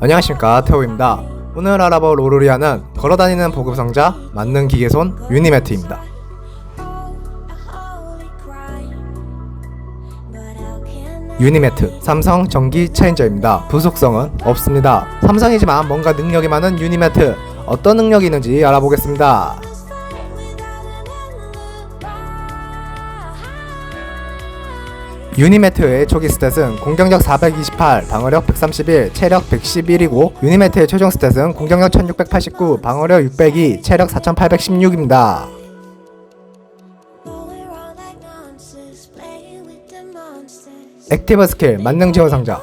안녕하십니까 태호입니다. 오늘 알아볼 오로리아는 걸어다니는 보급상자 만능 기계손 유니매트입니다. 유니매트 삼성 전기 체인저입니다. 부속성은 없습니다. 삼성이지만 뭔가 능력이 많은 유니매트 어떤 능력이 있는지 알아보겠습니다. 유니매트의 초기 스탯은 공격력 428, 방어력 131, 체력 111이고 유니매트의 최종 스탯은 공격력 1689, 방어력 602, 체력 4816입니다. 액티브 스킬 만능 지원 상자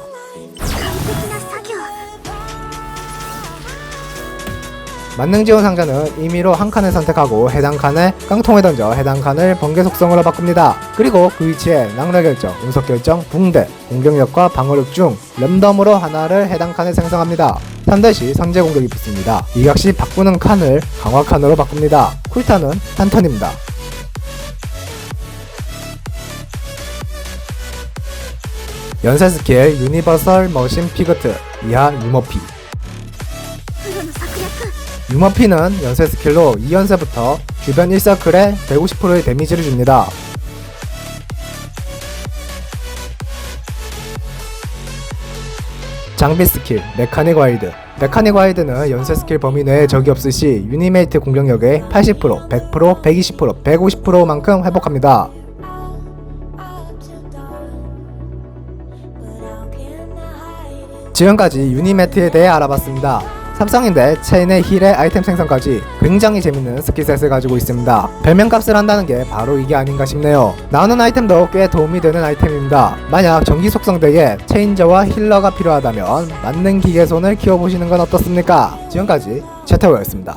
만능 지원 상자는 임의로 한 칸을 선택하고 해당 칸에 깡통에 던져 해당 칸을 번개 속성으로 바꿉니다. 그리고 그 위치에 낙뢰 결정, 운석 결정, 붕대, 공격력과 방어력 중 랜덤으로 하나를 해당 칸에 생성합니다. 3대시 선제 공격이 붙습니다. 이각시 바꾸는 칸을 강화 칸으로 바꿉니다. 쿨타는 한 턴입니다. 연쇄 스킬 유니버설 머신 피그트 이하 유머피 유머피는 연쇄 스킬로 2연쇄부터 주변 1서클에 150%의 데미지를 줍니다. 장비 스킬 메카닉 와이드 메카닉 와이드는 연쇄 스킬 범위 내에 적이 없을 시 유니메이트 공격력의 80%, 100%, 120%, 150%만큼 회복합니다. 지금까지 유니매트에 대해 알아봤습니다. 삼성인데 체인의 힐의 아이템 생성까지 굉장히 재밌는 스킬셋을 가지고 있습니다. 별명값을 한다는 게 바로 이게 아닌가 싶네요. 나오는 아이템도 꽤 도움이 되는 아이템입니다. 만약 전기 속성대에 체인저와 힐러가 필요하다면 맞는 기계손을 키워보시는 건 어떻습니까? 지금까지 채태호였습니다.